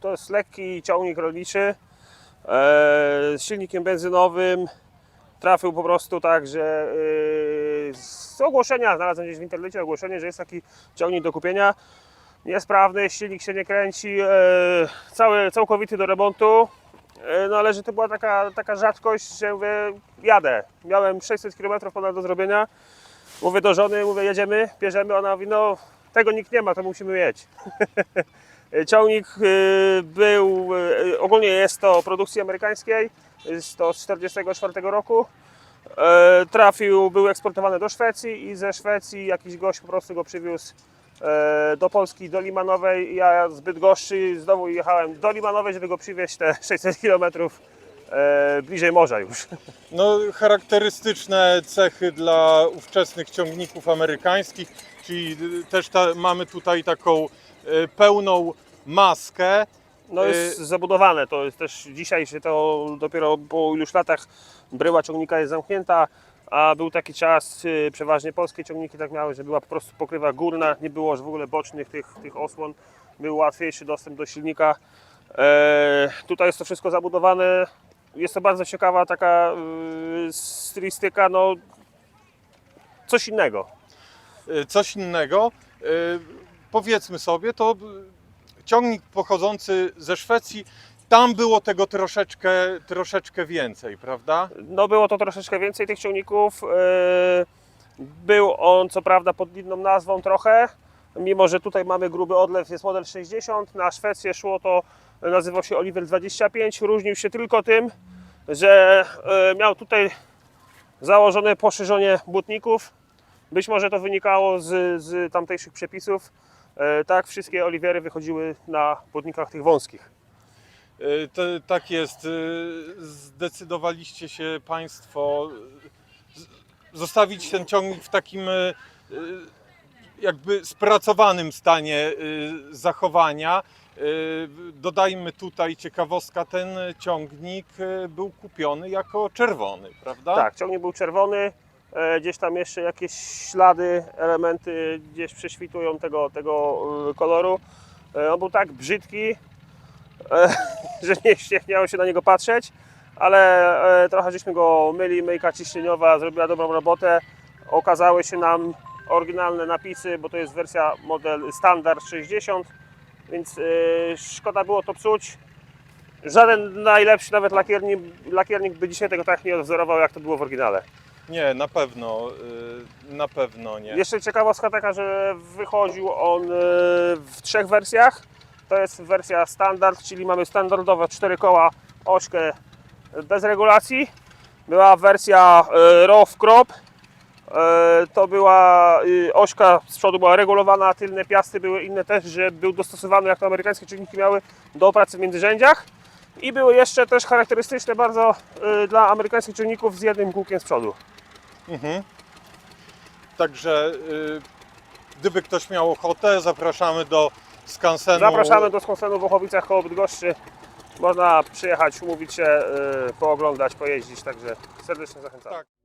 to jest lekki ciągnik rolniczy e, z silnikiem benzynowym. Trafił po prostu tak, że e, z ogłoszenia, znalazłem gdzieś w internecie ogłoszenie, że jest taki ciągnik do kupienia. Niesprawny, silnik się nie kręci, e, cały, całkowity do remontu. E, No ale że to była taka, taka rzadkość, że mówię, jadę. Miałem 600 km ponad do zrobienia. Mówię do żony, mówię, jedziemy, bierzemy. Ona mówi, no tego nikt nie ma, to musimy mieć. Ciągnik y, był, y, ogólnie jest to produkcji amerykańskiej, z 1944 roku. E, Trafił, był eksportowany do Szwecji i ze Szwecji jakiś gość po prostu go przywiózł e, do Polski, do Limanowej. Ja z Bydgoszczy znowu jechałem do Limanowej, żeby go przywieźć te 600 km e, bliżej morza już. No, charakterystyczne cechy dla ówczesnych ciągników amerykańskich, czyli też ta, mamy tutaj taką pełną maskę. No jest Y- zabudowane, to jest też dzisiaj się to dopiero po iluś latach bryła ciągnika jest zamknięta, a był taki czas, y, przeważnie polskie ciągniki tak miały, że była po prostu pokrywa górna, nie było już w ogóle bocznych tych, tych osłon, był łatwiejszy dostęp do silnika. E, tutaj jest to wszystko zabudowane, jest to bardzo ciekawa taka y, stylistyka, no coś innego. coś innego. Powiedzmy sobie, to ciągnik pochodzący ze Szwecji, tam było tego troszeczkę, troszeczkę więcej, prawda? No było to troszeczkę więcej tych ciągników. Yy, Był on co prawda pod inną nazwą trochę, mimo że tutaj mamy gruby odlew, jest model 60. Na Szwecję szło to, nazywał się Oliver 25. Różnił się tylko tym, że yy, miał tutaj założone poszerzenie butników. Być może to wynikało z, z tamtejszych przepisów. Yy, Tak, wszystkie Olivery wychodziły na butnikach tych wąskich. To, tak jest. y, Zdecydowaliście się Państwo zostawić ten ciągnik w takim jakby spracowanym stanie zachowania. Dodajmy tutaj ciekawostka, ten ciągnik był kupiony jako czerwony, prawda? Tak, ciągnik był czerwony. E, Gdzieś tam jeszcze jakieś ślady, elementy gdzieś prześwitują tego, tego e, koloru. E, On był tak brzydki, że nie, nie chciało się na niego patrzeć, ale trochę żeśmy go myli. Myjka ciśnieniowa zrobiła dobrą robotę. Okazały się nam oryginalne napisy, bo to jest wersja model standard 60, więc szkoda było to psuć. Żaden najlepszy, nawet lakiernik, lakiernik by dzisiaj tego tak nie odwzorował, jak to było w oryginale. Nie, na pewno, y, na pewno nie. Jeszcze ciekawostka taka, że wychodził on y, w trzech wersjach. To jest wersja standard, czyli mamy standardowe 4 koła, ośkę bez regulacji. Była wersja y, rough crop. Y, To była ośka z przodu była regulowana, tylne piasty były inne też, że był dostosowany, jak to amerykańskie czynniki miały, do pracy w międzyrzędziach. I były jeszcze też charakterystyczne bardzo dla amerykańskich czynników z jednym kółkiem z przodu. Mhm. Także y, gdyby ktoś miał ochotę, zapraszamy do skansenu. Zapraszamy do skansenu w Ochowicach koło Bydgoszczy. Można przyjechać, umówić się, yy, pooglądać, pojeździć, także serdecznie zachęcamy. Tak.